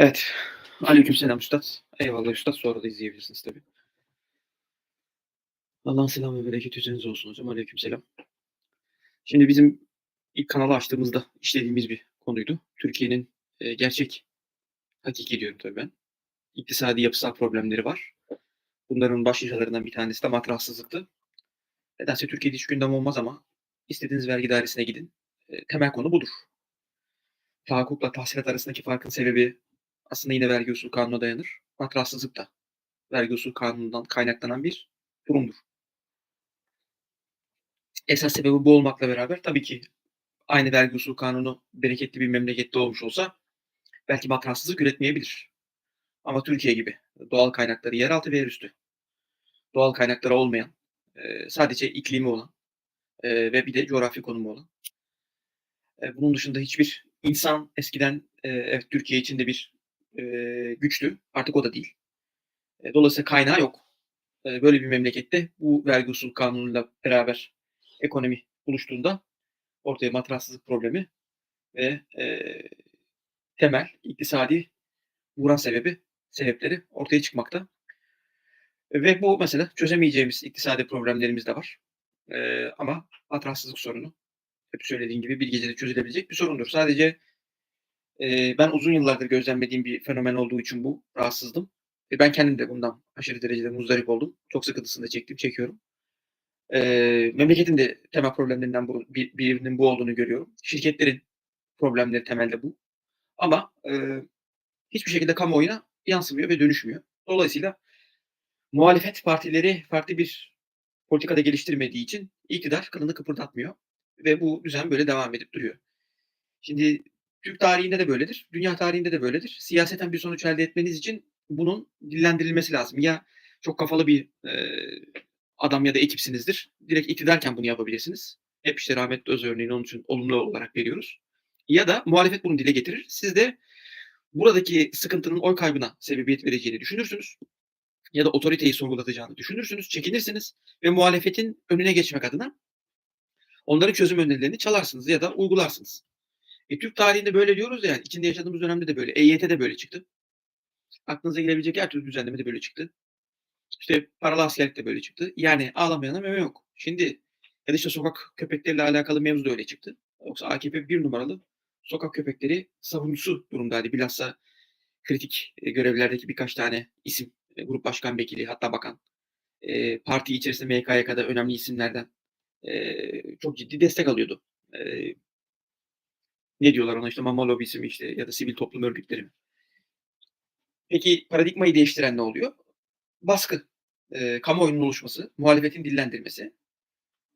Evet. Aleykümselam üstad. Eyvallah üstad. Sonra da izleyebilirsiniz tabii. Allah'ın selamı ve bereketi üzerinize olsun hocam. Aleykümselam. Şimdi bizim ilk kanalı açtığımızda işlediğimiz bir konuydu. Türkiye'nin e, gerçek, hakiki diyorum tabii ben. İktisadi yapısal problemleri var. Bunların başlıcalarından bir tanesi de matrahsızlıktı. Nedense Türkiye'de hiç gündem olmaz ama istediğiniz vergi dairesine gidin. E, temel konu budur. Tahakkukla tahsilat arasındaki farkın sebebi aslında yine vergi usul kanuna dayanır. Matrahsızlık da vergi usul kanunundan kaynaklanan bir durumdur. Esas sebebi bu olmakla beraber tabii ki aynı vergi usul kanunu bereketli bir memlekette olmuş olsa belki matrahsızlık üretmeyebilir. Ama Türkiye gibi doğal kaynakları yeraltı ve yerüstü, doğal kaynakları olmayan, sadece iklimi olan ve bir de coğrafi konumu olan. Bunun dışında hiçbir insan eskiden evet Türkiye içinde bir e, güçtü. Artık o da değil. E, dolayısıyla kaynağı yok. E, böyle bir memlekette bu vergi usul kanunuyla beraber ekonomi buluştuğunda ortaya matrahsızlık problemi ve e, temel iktisadi vuran sebebi sebepleri ortaya çıkmakta. Ve bu mesela çözemeyeceğimiz iktisadi problemlerimiz de var. E, ama matrahsızlık sorunu hep söylediğim gibi bir gecede çözülebilecek bir sorundur. Sadece e, ben uzun yıllardır gözlemlediğim bir fenomen olduğu için bu rahatsızdım. Ve ben kendim de bundan aşırı derecede muzdarip oldum. Çok sıkıntısını da çektim, çekiyorum. E, memleketin de temel problemlerinden bu, bir, birinin bu olduğunu görüyorum. Şirketlerin problemleri temelde bu. Ama e, hiçbir şekilde kamuoyuna yansımıyor ve dönüşmüyor. Dolayısıyla muhalefet partileri farklı bir politikada geliştirmediği için iktidar kılını kıpırdatmıyor. Ve bu düzen böyle devam edip duruyor. Şimdi Türk tarihinde de böyledir, dünya tarihinde de böyledir. Siyaseten bir sonuç elde etmeniz için bunun dillendirilmesi lazım. Ya çok kafalı bir e, adam ya da ekipsinizdir. Direkt iktidarken bunu yapabilirsiniz. Hep işte rahmetli öz örneğini onun için olumlu olarak veriyoruz. Ya da muhalefet bunu dile getirir. Siz de buradaki sıkıntının oy kaybına sebebiyet vereceğini düşünürsünüz. Ya da otoriteyi sorgulatacağını düşünürsünüz, çekinirsiniz ve muhalefetin önüne geçmek adına onların çözüm önerilerini çalarsınız ya da uygularsınız. E, Türk tarihinde böyle diyoruz ya, içinde yaşadığımız dönemde de böyle. EYT de böyle çıktı. Aklınıza gelebilecek her türlü düzenleme de böyle çıktı. İşte paralı askerlik de böyle çıktı. Yani ağlamayana meme yok. Şimdi ya da işte sokak köpekleriyle alakalı mevzu da öyle çıktı. Yoksa AKP bir numaralı sokak köpekleri savunucusu durumdaydı. Bilhassa kritik e, görevlerdeki birkaç tane isim, e, grup başkan vekili hatta bakan, e, parti içerisinde MKYK'da önemli isimlerden çok ciddi destek alıyordu. Ne diyorlar ona işte mama lobisi mi işte ya da sivil toplum örgütleri mi? Peki paradigmayı değiştiren ne oluyor? Baskı, e, kamuoyunun oluşması, muhalefetin dillendirmesi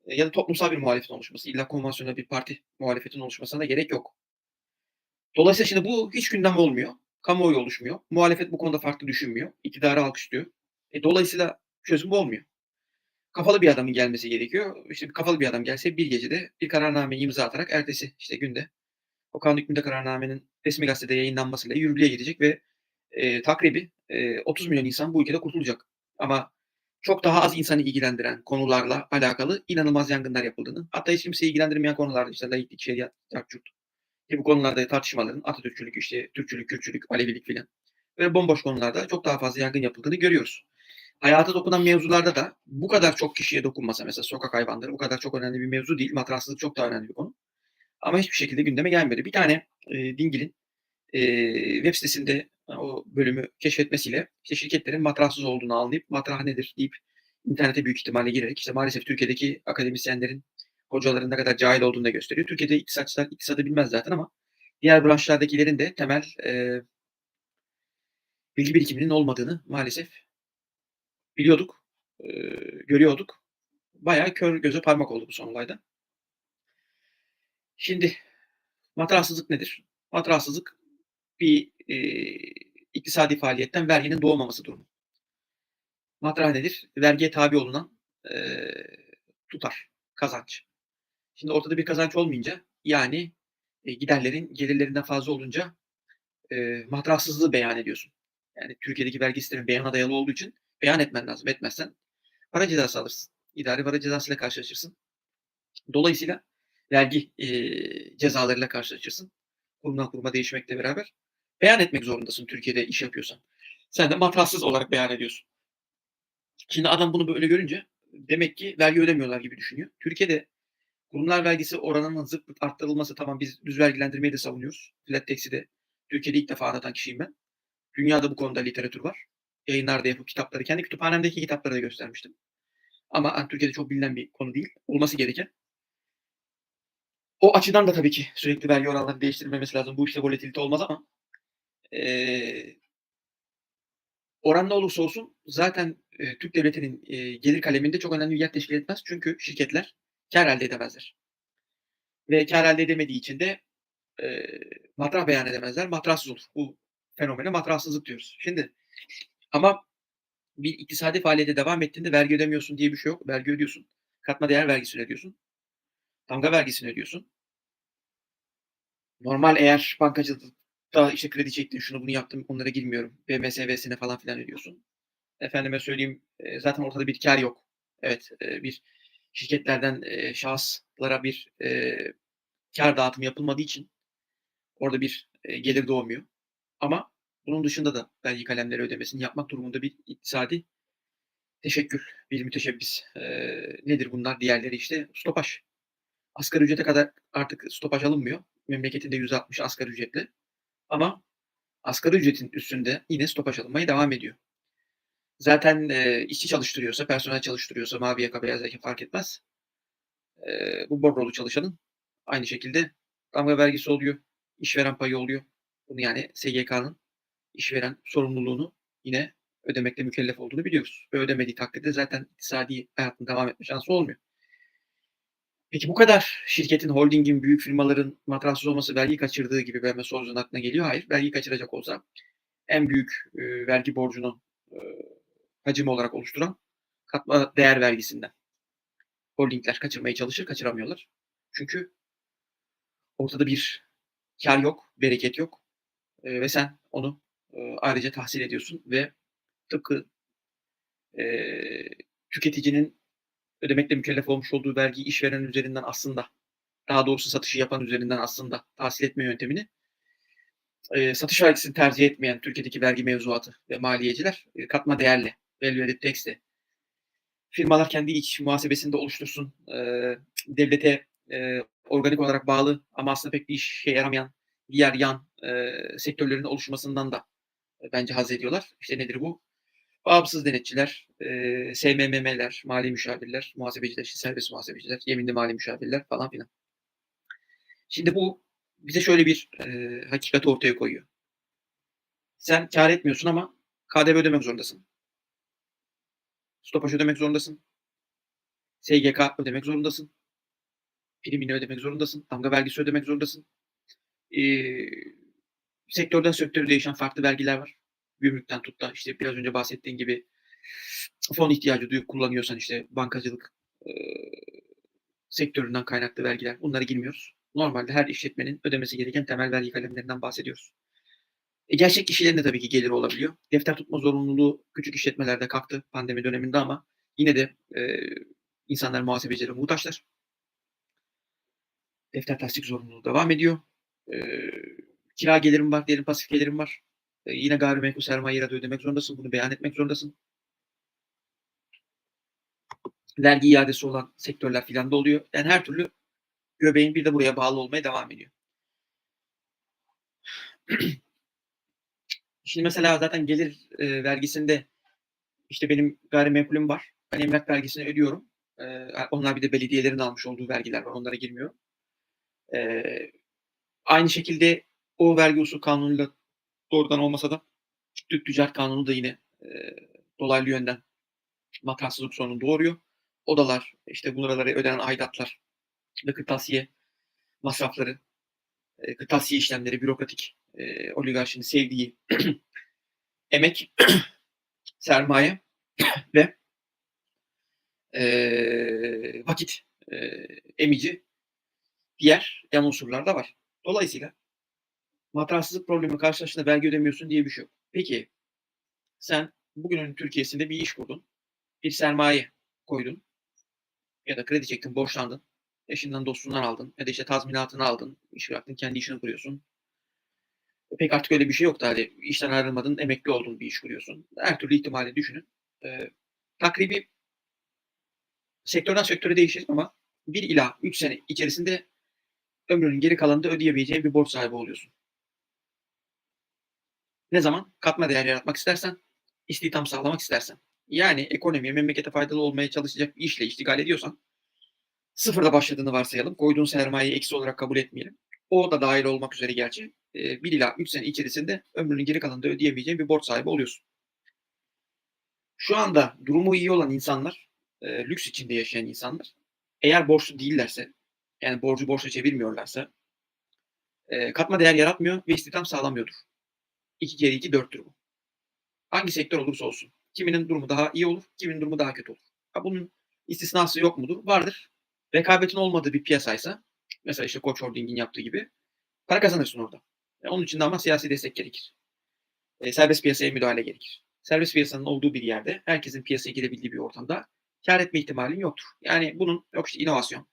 e, ya da toplumsal bir muhalefetin oluşması. İlla konvansiyonel bir parti muhalefetin oluşmasına da gerek yok. Dolayısıyla şimdi bu hiç gündem olmuyor. Kamuoyu oluşmuyor. Muhalefet bu konuda farklı düşünmüyor. İktidarı alkışlıyor. E, dolayısıyla çözüm bu olmuyor. Kafalı bir adamın gelmesi gerekiyor. İşte kafalı bir adam gelse bir gecede bir kararname imza atarak ertesi işte günde o kanun hükmünde kararnamenin resmi gazetede yayınlanmasıyla yürürlüğe gidecek ve e, takribi e, 30 milyon insan bu ülkede kurtulacak. Ama çok daha az insanı ilgilendiren konularla alakalı inanılmaz yangınlar yapıldığını, hatta hiç kimseyi ilgilendirmeyen konularda işte layıklık, şeriat, tartışut, ki bu konularda tartışmaların Atatürkçülük, işte Türkçülük, Kürtçülük, Alevilik filan böyle bomboş konularda çok daha fazla yangın yapıldığını görüyoruz. Hayata dokunan mevzularda da bu kadar çok kişiye dokunmasa mesela sokak hayvanları bu kadar çok önemli bir mevzu değil. Matrasızlık çok daha önemli bir konu. Ama hiçbir şekilde gündeme gelmedi. Bir tane e, Dingil'in e, web sitesinde o bölümü keşfetmesiyle işte şirketlerin matrahsız olduğunu anlayıp matrah nedir deyip internete büyük ihtimalle girerek işte maalesef Türkiye'deki akademisyenlerin hocaların ne kadar cahil olduğunu da gösteriyor. Türkiye'de iktisatçılar iktisadı bilmez zaten ama diğer branşlardakilerin de temel e, bilgi birikiminin olmadığını maalesef biliyorduk, e, görüyorduk. Bayağı kör göze parmak oldu bu son olayda. Şimdi matrahsızlık nedir? Matrahsızlık bir e, iktisadi faaliyetten verginin doğmaması durumu. Matrah nedir? Vergiye tabi olunan e, tutar, kazanç. Şimdi ortada bir kazanç olmayınca yani e, giderlerin gelirlerinden fazla olunca e, matrahsızlığı beyan ediyorsun. Yani Türkiye'deki vergi sistemi beyana dayalı olduğu için beyan etmen lazım. Etmezsen para cezası alırsın. İdari para cezasıyla karşılaşırsın. Dolayısıyla vergi e, cezalarıyla karşılaşırsın. Kurumdan kuruma değişmekle beraber. beyan etmek zorundasın Türkiye'de iş yapıyorsan. Sen de matrassız olarak beyan ediyorsun. Şimdi adam bunu böyle görünce demek ki vergi ödemiyorlar gibi düşünüyor. Türkiye'de kurumlar vergisi oranının zırt pırt arttırılması tamam biz düz vergilendirmeyi de savunuyoruz. Flat tax'i de Türkiye'de ilk defa anlatan kişiyim ben. Dünyada bu konuda literatür var. Yayınlar da yapıp kitapları, kendi kütüphanemdeki kitapları da göstermiştim. Ama Türkiye'de çok bilinen bir konu değil. Olması gereken. O açıdan da tabii ki sürekli vergi oranlarını değiştirilmemesi lazım. Bu işte volatilite olmaz ama eee oran ne olursa olsun zaten eee, Türk devletinin eee, gelir kaleminde çok önemli bir yer teşkil etmez. Çünkü şirketler kar elde edemezler. Ve kar elde edemediği için de eee matrah beyan edemezler. Matrahsız olur. Bu fenomene matrahsızlık diyoruz. Şimdi ama bir iktisadi faaliyete devam ettiğinde vergi ödemiyorsun diye bir şey yok. Vergi ödüyorsun. Katma değer vergisini ödüyorsun. Damga vergisini ödüyorsun. Normal eğer bankacılıkta işte kredi çektin, şunu bunu yaptım, onlara girmiyorum. BMSV'sine falan filan ödüyorsun. Efendime söyleyeyim, eee, zaten ortada bir kar yok. Evet, eee, bir şirketlerden eee, şahıslara bir kar dağıtımı yapılmadığı için orada bir gelir doğmuyor. Ama bunun dışında da vergi kalemleri ödemesini yapmak durumunda bir iktisadi teşekkül, bir müteşebbis. Eee, nedir bunlar? Diğerleri işte stopaj. Asgari ücrete kadar artık stopaj alınmıyor. Memleketinde %60 asgari ücretli. Ama asgari ücretin üstünde yine stopaj alınmaya devam ediyor. Zaten eee, işçi çalıştırıyorsa, personel çalıştırıyorsa, mavi yaka, beyaz yaka fark etmez. Eee, bu bordrolu çalışanın aynı şekilde damga vergisi oluyor, işveren payı oluyor. Bunu yani SGK'nın işveren sorumluluğunu yine ödemekle mükellef olduğunu biliyoruz. Ve ödemediği takdirde zaten iktisadi hayatının devam etme şansı olmuyor. Peki bu kadar şirketin, holdingin, büyük firmaların matrahsız olması vergi kaçırdığı gibi Mehmet Soruz'un aklına geliyor. Hayır, vergi kaçıracak olsa en büyük eee, vergi borcunu eee, hacim olarak oluşturan katma değer vergisinden. Holdingler kaçırmaya çalışır, kaçıramıyorlar. Çünkü ortada bir kar yok, bereket yok Eee, ve sen onu eee, ayrıca tahsil ediyorsun ve tıpkı eee, tüketicinin ödemekle mükellef olmuş olduğu vergiyi işveren üzerinden aslında, daha doğrusu satışı yapan üzerinden aslında tahsil etme yöntemini eee, satış vergisini tercih etmeyen Türkiye'deki vergi mevzuatı ve maliyeciler eee, katma değerle, value added firmalar kendi iç muhasebesini de oluştursun. Eee, devlete eee, organik olarak bağlı ama aslında pek bir işe yaramayan diğer yan eee, sektörlerin oluşmasından da e, bence haz ediyorlar. İşte nedir bu? Bağımsız denetçiler, eee, SMM'ler, mali müşavirler, muhasebeciler, serbest muhasebeciler, yeminli mali müşavirler falan filan. Şimdi bu bize şöyle bir eee hakikat ortaya koyuyor. Sen kâr etmiyorsun ama KDV ödemek zorundasın. Stopaj ödemek zorundasın. SGK ödemek zorundasın. Primini ödemek zorundasın. Damga vergisi ödemek zorundasın. Eee, sektörden sektöre değişen farklı vergiler var. Gümrükten tut da işte biraz önce bahsettiğin gibi fon ihtiyacı duyup kullanıyorsan işte bankacılık eee, sektöründen kaynaklı vergiler. Bunlara girmiyoruz. Normalde her işletmenin ödemesi gereken temel vergi kalemlerinden bahsediyoruz. E, gerçek kişilerin de tabii ki geliri olabiliyor. Defter tutma zorunluluğu küçük işletmelerde kalktı pandemi döneminde ama yine de eee, insanlar muhasebecilere muhtaçlar. Defter tasdik zorunluluğu devam ediyor. Eee, kira gelirim var, diyelim pasif gelirim var. Eee, yine gayrimenkul sermaye iade ödemek zorundasın. Bunu beyan etmek zorundasın. Vergi iadesi olan sektörler filan da oluyor. Yani her türlü göbeğin bir de buraya bağlı olmaya devam ediyor. Şimdi mesela zaten gelir eee, vergisinde işte benim gayrimenkulüm var. Ben emlak vergisini ödüyorum. Eee, onlar bir de belediyelerin almış olduğu vergiler var. Onlara girmiyorum. Eee, aynı şekilde o vergi usul kanunuyla doğrudan olmasa da Türk Ticaret Kanunu da yine eee, dolaylı yönden matrahsızlık sorunu doğuruyor. Odalar, işte buralara ödenen aidatlar ve kırtasiye masrafları, eee, kırtasiye işlemleri, bürokratik eee, oligarşinin sevdiği emek, sermaye ve eee, vakit eee, emici diğer yan unsurlar da var. Dolayısıyla matrahsızlık problemi karşılaştığında vergi ödemiyorsun diye bir şey yok. Peki sen bugünün Türkiye'sinde bir iş kurdun. Bir sermaye koydun. Ya da kredi çektin, borçlandın. Eşinden dostundan aldın. Ya da işte tazminatını aldın. iş bıraktın, kendi işini kuruyorsun. Pek artık öyle bir şey yok da hani işten ayrılmadın, emekli oldun, bir iş kuruyorsun. Her türlü ihtimali düşünün. Eee, takribi sektörden sektöre değişir ama 1 ila 3 sene içerisinde ömrünün geri kalanında ödeyemeyeceğin bir borç sahibi oluyorsun. Ne zaman? Katma değer yaratmak istersen, istihdam sağlamak istersen. Yani ekonomiye, memlekete faydalı olmaya çalışacak bir işle iştigal ediyorsan, sıfırda başladığını varsayalım. Koyduğun sermayeyi eksi olarak kabul etmeyelim. O da dahil olmak üzere gerçi. Eee, 1 ila 3 sene içerisinde ömrünün geri kalanında ödeyemeyeceğin bir borç sahibi oluyorsun. Şu anda durumu iyi olan insanlar, eee, lüks içinde yaşayan insanlar, eğer borçlu değillerse, yani borcu borçla çevirmiyorlarsa, eee, katma değer yaratmıyor ve istihdam sağlamıyordur. 2 kere 2 4'tür bu. Hangi sektör olursa olsun. Kiminin durumu daha iyi olur, kiminin durumu daha kötü olur. Ha, bunun istisnası yok mudur? Vardır. Rekabetin olmadığı bir piyasaysa, mesela işte Koç Holding'in yaptığı gibi, para kazanırsın orada. E, onun için de ama siyasi destek gerekir. Eee, serbest piyasaya müdahale gerekir. Serbest piyasanın olduğu bir yerde, herkesin piyasaya girebildiği bir ortamda kâr etme ihtimalin yoktur. Yani bunun yok işte inovasyon,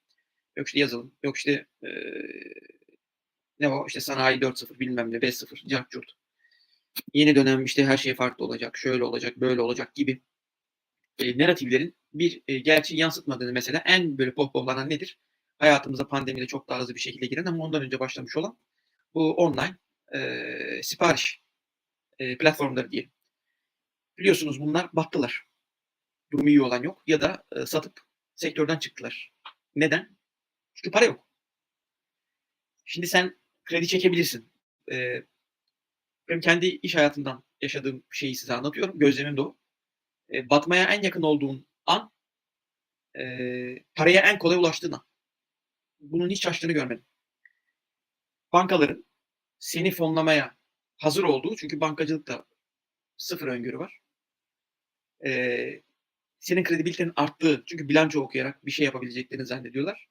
yok işte yazılım, yok işte, eee, ne o, işte sanayi 4.0 bilmem ne 5.0 cart curt. Yeni dönem işte her şey farklı olacak, şöyle olacak, böyle olacak gibi, eee, narratiflerin bir, eee, gerçeği yansıtmadığını mesela en böyle pohpohlanan nedir? Hayatımıza pandemiyle çok daha hızlı bir şekilde giren ama ondan önce başlamış olan bu online, eee, sipariş, eee, platformları diyelim. Biliyorsunuz bunlar battılar. Durumu iyi olan yok ya da, eee, satıp sektörden çıktılar. Neden? Çünkü para yok. Şimdi sen kredi çekebilirsin. Eee, benim kendi iş hayatımdan yaşadığım şeyi size anlatıyorum. Gözlemim de o. Eee, batmaya en yakın olduğun an, eee, paraya en kolay ulaştığın an. Bunun hiç şaştığını görmedim. Bankaların seni fonlamaya hazır olduğu çünkü bankacılıkta sıfır öngörü var. Eee, senin kredibilitenin arttığı çünkü bilanço okuyarak bir şey yapabileceklerini zannediyorlar.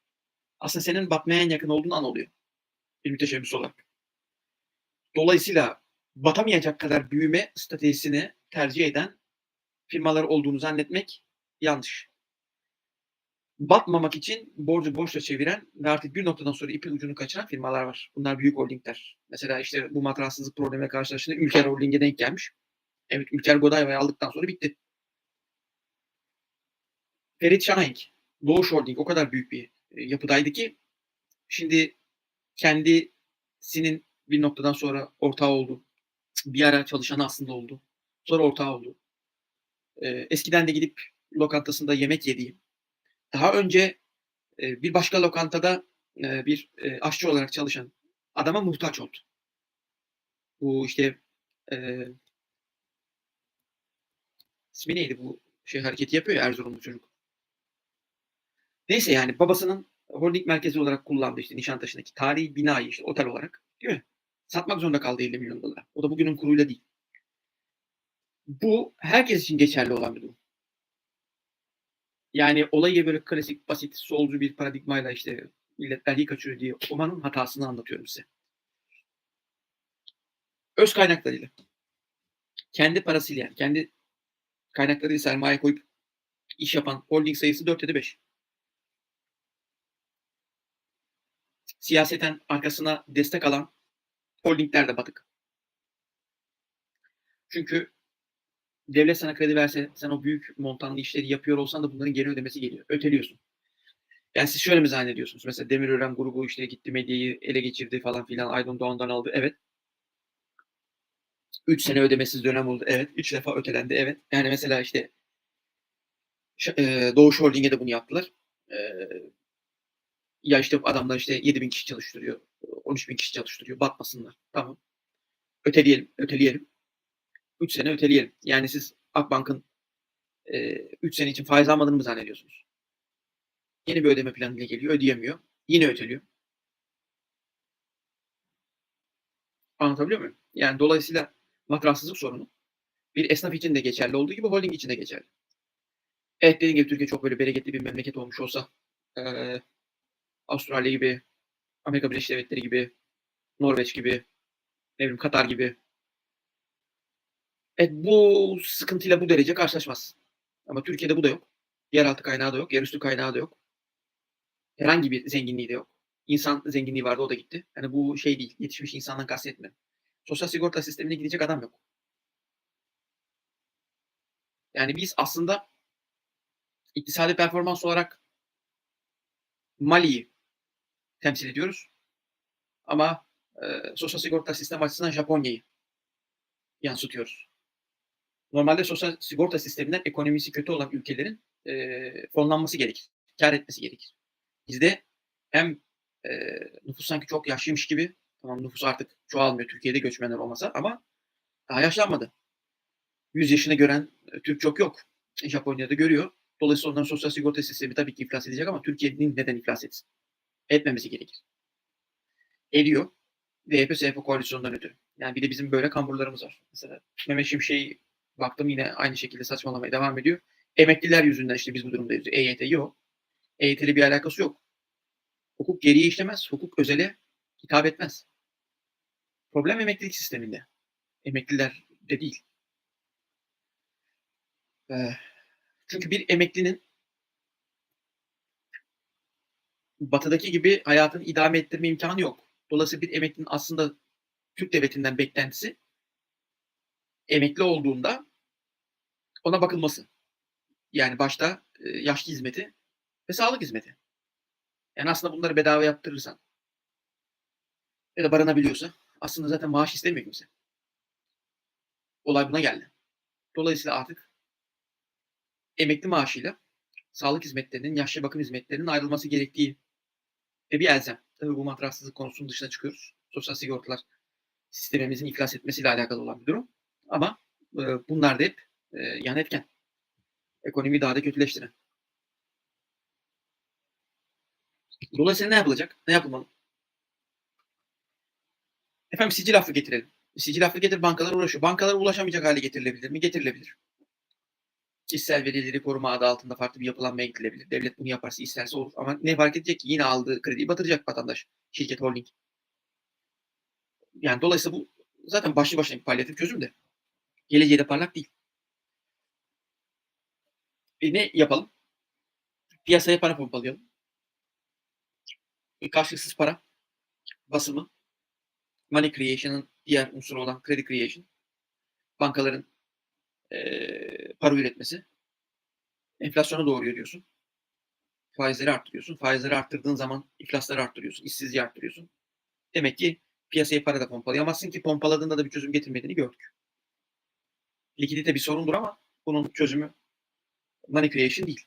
Aslında senin batmaya en yakın olduğun an oluyor bir müteşebbis olarak. Dolayısıyla batamayacak kadar büyüme stratejisini tercih eden firmalar olduğunu zannetmek yanlış. Batmamak için borcu borçla çeviren ve artık bir noktadan sonra ipin ucunu kaçıran firmalar var. Bunlar büyük holdingler. Mesela işte bu matrassızlık problemiyle karşılaştığında Ülker Holding'e denk gelmiş. Evet, Ülker Godayva'yı aldıktan sonra bitti. Ferit Şahenk, Doğuş Holding o kadar büyük bir, eee, yapıdaydı ki şimdi kendisinin bir noktadan sonra ortağı oldu. Bir ara çalışanı aslında oldu. Sonra ortağı oldu. Eee, eskiden de gidip lokantasında yemek yediği, daha önce, eee, bir başka lokantada, eee, bir, eee, aşçı olarak çalışan adama muhtaç oldu. Bu işte, eee ismi neydi bu şey hareketi yapıyor ya Erzurumlu çocuk. Neyse yani babasının holding merkezi olarak kullandığı işte Nişantaşı'ndaki tarihi binayı işte otel olarak, değil mi? Satmak zorunda kaldı $50.000.000'a. O da bugünün kuruyla değil. Bu herkes için geçerli olan bir durum. Yani olayı böyle klasik, basit, solcu bir paradigmayla işte millet vergi kaçırıyor diye okumanın hatasını anlatıyorum size. Öz kaynaklarıyla, kendi parasıyla yani kendi kaynaklarıyla sermaye koyup iş yapan holding sayısı 4 ya da 5. Siyaseten arkasına destek alan holdingler de batık. Çünkü devlet sana kredi verse, sen o büyük montanlı işleri yapıyor olsan da bunların geri ödemesi geliyor. Öteliyorsun. Yani siz şöyle mi zannediyorsunuz? Mesela Demirören grubu işte gitti medyayı ele geçirdi falan filan. Aydın Doğan'dan aldı. Evet. 3 sene ödemesiz dönem oldu. Evet. 3 defa ötelendi. Evet. Yani mesela işte eee, Doğuş Holding'e de bunu yaptılar. Eee, ya işte adamlar işte 7.000 kişi çalıştırıyor, 13.000 kişi çalıştırıyor. Batmasınlar. Tamam. Öteleyelim, öteleyelim. 3 sene öteleyelim. Yani siz Akbank'ın, 3 sene için faiz almadığını mı zannediyorsunuz? Yeni bir ödeme planıyla geliyor, ödeyemiyor. Yine öteliyor. Anlatabiliyor muyum? Yani dolayısıyla matrassızlık sorunu bir esnaf için de geçerli olduğu gibi holding için de geçerli. Evet, dediğim gibi Türkiye çok böyle bereketli bir memleket olmuş olsa, eee, Avustralya gibi, Amerika Birleşik Devletleri gibi, Norveç gibi, ne bileyim Katar gibi Evet, bu sıkıntıyla bu derece karşılaşmaz. Ama Türkiye'de bu da yok. Yeraltı kaynağı da yok, yerüstü kaynağı da yok. Herhangi bir zenginliği de yok. İnsan zenginliği vardı, o da gitti. Yani bu şey değil, yetişmiş insandan kastetmiyorum. Sosyal sigorta sistemine gidecek adam yok. Yani biz aslında iktisadi performans olarak Mali'yi temsil ediyoruz. Ama e, sosyal sigorta sistem açısından Japonya'yı yansıtıyoruz. Normalde sosyal sigorta sisteminden ekonomisi kötü olan ülkelerin e, fonlanması gerekir. Kar etmesi gerekir. Bizde hem e, nüfus sanki çok yaşlıymış gibi tamam nüfus artık çoğalmıyor Türkiye'de göçmenler olmasa ama daha yaşlanmadı. 100 yaşını gören e, Türk çok yok. Japonya'da görüyor. Dolayısıyla onların sosyal sigorta sistemi tabii ki iflas edecek ama Türkiye'nin neden iflas etsin? Etmemesi gerekir. Ediyor. DYP SHP koalisyonundan ötürü. Yani bir de bizim böyle kamburlarımız var. Mesela Mehmet Şimşek'i baktım yine aynı şekilde saçmalamaya devam ediyor. Emekliler yüzünden işte biz bu durumdayız. EYT yok. EYT ile bir alakası yok. Hukuk geriye işlemez. Hukuk özele hitap etmez. Problem emeklilik sisteminde. Emekliler de değil. Ee, çünkü bir emeklinin batıdaki gibi hayatını idame ettirme imkanı yok. Dolayısıyla bir emeklinin aslında Türk devletinden beklentisi emekli olduğunda ona bakılması. Yani başta e, yaşlı hizmeti ve sağlık hizmeti. Yani aslında bunları bedava yaptırırsan ya da barınabiliyorsa aslında zaten maaş istemiyor kimse. Olay buna geldi. Dolayısıyla artık emekli maaşıyla sağlık hizmetlerinin, yaşlı bakım hizmetlerinin ayrılması gerektiği ve bir elzem. Tabii bu matraksızlık konusunun dışına çıkıyoruz. Sosyal sigortalar sistemimizin iflas etmesiyle alakalı olan bir durum. Ama e, bunlar da hep e, yan etken. Ekonomiyi daha da kötüleştiren. Dolayısıyla ne yapılacak? Ne yapılmalı? Efendim sicil affı getirelim. Sicil affı getir bankalar uğraşıyor. Bankalara ulaşamayacak hale getirilebilir mi? Getirilebilir. Kişisel verileri koruma adı altında farklı bir yapılanmaya gidilebilir. Devlet bunu yaparsa isterse olur. Ama ne fark edecek ki? Yine aldığı krediyi batıracak vatandaş. Şirket, holding. Yani dolayısıyla bu zaten başlı başına bir palyatif çözüm de. Geleceği de parlak değil. E ne yapalım? Piyasaya para pompalayalım. E karşılıksız para basımı. Money creation'ın diğer unsuru olan credit creation. Bankaların e, para üretmesi. Enflasyona doğruyor diyorsun. Faizleri arttırıyorsun. Faizleri arttırdığın zaman iflasları arttırıyorsun. işsizliği arttırıyorsun. Demek ki piyasaya para da pompalayamazsın ki pompaladığında da bir çözüm getirmediğini gördük. Likidite bir sorundur ama bunun çözümü money creation değil.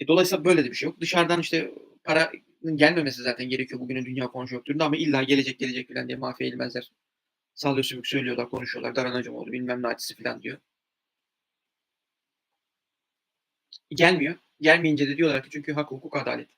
E, dolayısıyla böyle de bir şey yok. Dışarıdan işte paranın gelmemesi zaten gerekiyor bugünün dünya konjonktüründe ama illa gelecek gelecek falan diye mafya eğilmezler. Sallıyor sümük söylüyorlar, konuşuyorlar. Daranacım oldu bilmem ne acısı falan diyor. Gelmiyor. Gelmeyince de diyorlar ki çünkü hak, hukuk, adalet.